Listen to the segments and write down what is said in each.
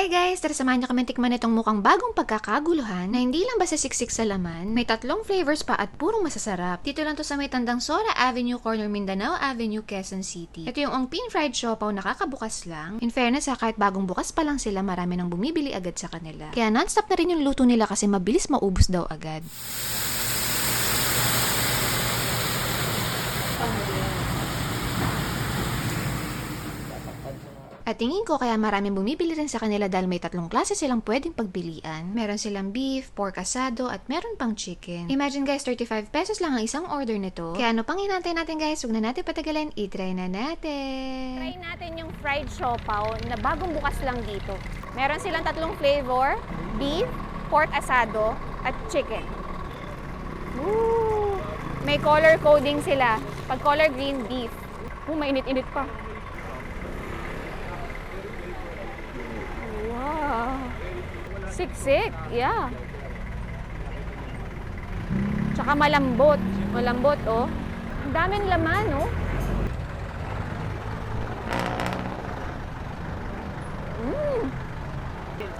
Hi guys! Tara samahan niyo kami tikman itong mukhang bagong pagkakaguluhan na hindi lang basta siksik sa laman, may tatlong flavors pa at purong masasarap. Dito lang to sa may tandang Sora Avenue, corner Mindanao Avenue, Quezon City. Ito yung Ongpin Fried Siopaw nakakabukas lang. In fairness ha, kahit bagong bukas pa lang sila, marami nang bumibili agad sa kanila. Kaya non-stop na rin yung luto nila kasi mabilis maubos daw agad. At tingin ko kaya maraming bumibili rin sa kanila dahil may tatlong klase silang pwedeng pagpilian. Meron silang beef, pork asado, at meron pang chicken. Imagine guys, 35 pesos lang ang isang order nito. Kaya ano pang hinantay natin guys, huwag na natin patagalin, itry na natin. Try natin yung fried siopaw na bagong bukas lang dito. Meron silang tatlong flavor, beef, pork asado, at chicken. Woo! May color coding sila. Pag color green, beef. Oh, mainit-init pa. Wow! Siksik, yeah. Tsaka malambot. Malambot, oh. Ang daming laman, oh. Mm.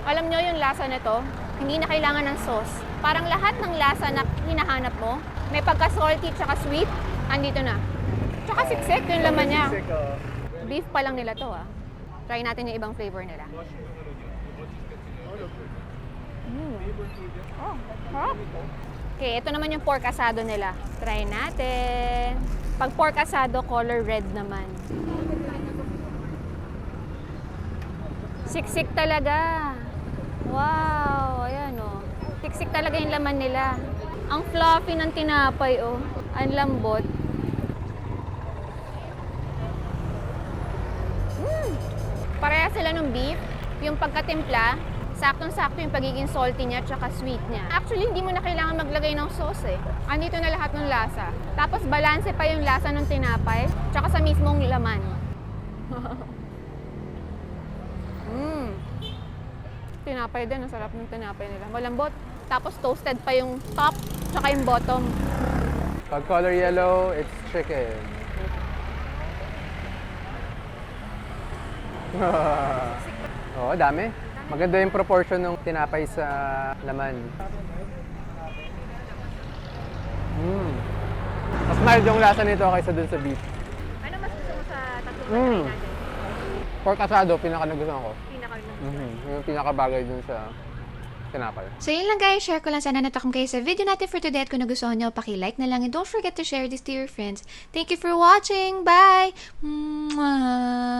Alam nyo yung lasa nito, hindi na kailangan ng sauce. Parang lahat ng lasa na hinahanap mo, may pagka-salty tsaka sweet, andito na. Tsaka siksik yung laman niya. Beef pa lang nila to ah. Try natin yung ibang flavor nila. Oh, sarap. Okay, ito naman yung pork asado nila. Try natin. Pag pork asado, color red naman. Siksik talaga. Wow, ayan oh. Siksik talaga yung laman nila. Ang fluffy ng tinapay oh. Ang lambot. Mm. Pareha sila ng beef. Yung pagkatimpla, saktong-sakto yung pagiging salty niya tsaka sweet niya. Actually, hindi mo na kailangan maglagay ng sauce eh. Andito na lahat ng lasa. Tapos balanse pa yung lasa ng tinapay tsaka sa mismong laman. mm. Tinapay din, ang sarap ng tinapay nila. Malambot. Tapos toasted pa yung top tsaka yung bottom. Pag color yellow, it's chicken. Oo, dami. Maganda yung proportion ng tinapay sa laman. Mm. Mas mild yung lasa nito kaysa dun sa beef. Ano mas gusto mo sa tatlong Mm. Pork asado, pinaka nagustuhan ko. Pinaka Mhm. Yung pinakabagay dun sa tinapay. So yun lang guys, share ko lang sana natakom kayo sa video natin for today at kung nagustuhan nyo, paki-like na lang and don't forget to share this to your friends. Thank you for watching! Bye! Mwah!